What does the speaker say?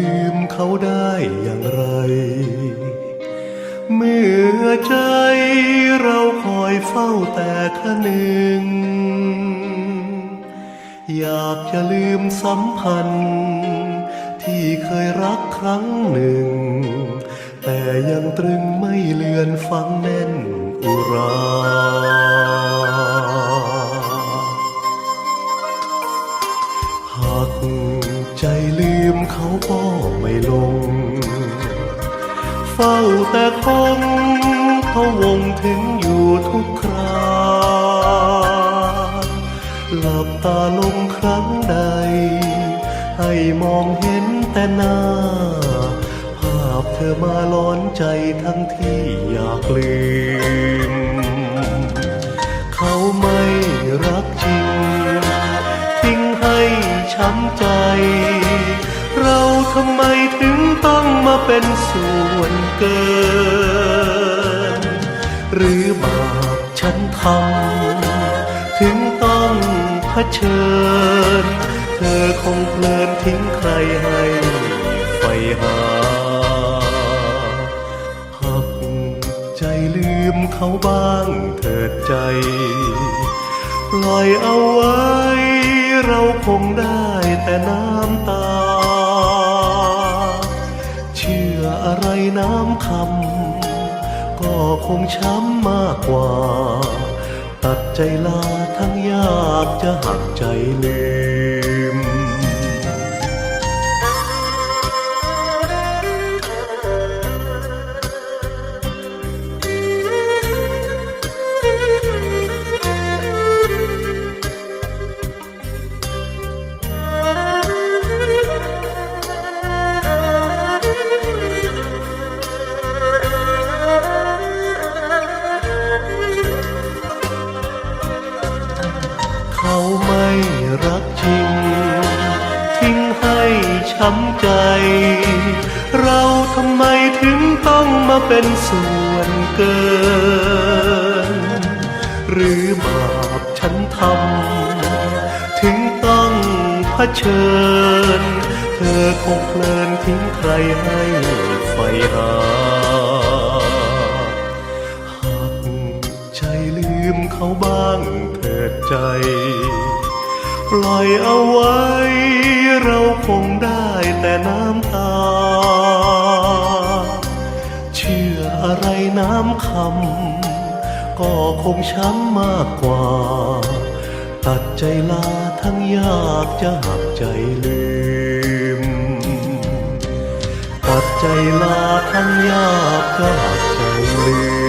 ลืมเขาได้อย่างไร เมื่อใจเราคอยเฝ้าแต่คนึง อยากจะลืมสัมพันธ์ ที่เคยรักครั้งหนึ่ง แต่ยังตรึงไม่เลือนฟังแน่นอุรา ใจลืมเขาก็ไม่ลง เฝ้าแต่คงพวงถึงอยู่ทุกคราหลับตาลงครั้งใด ให้มองเห็นแต่หน้า ภาพเธอมาล้อนใจทั้งที่อยากลืม ช้ำใจ เราทำไมถึงต้องมาเป็นส่วนเกิน หรือบาปฉันทำถึงต้องเผชิญ เธอคงเพลินทิ้งใครให้ไฟหาหักใจลืมเขาบ้างเถิดใจ ปล่อยเอาไว้เราคงได้ น้ำตา เชื่ออะไรน้ำคำ ก็คงช้ำมากกว่า ตัดใจลาทั้งยากจะหักใจลือ ช้ำใจ เราทำไมถึงต้องมาเป็นส่วนเกิน หรือบาปฉันทำถึงต้องเผชิญ เธอคงเพลินทิ้งใครให้ไฟหาหากใจลืมเขาบ้างเถิดใจ ปล่อยเอาไว้ เราคงได้แต่น้ำตา เชื่ออะไรน้ำคำ ก็คงช้ำมากกว่า ตัดใจลาทั้งยากจะหักใจลืม ตัดใจลาทั้งยากจะหักใจลื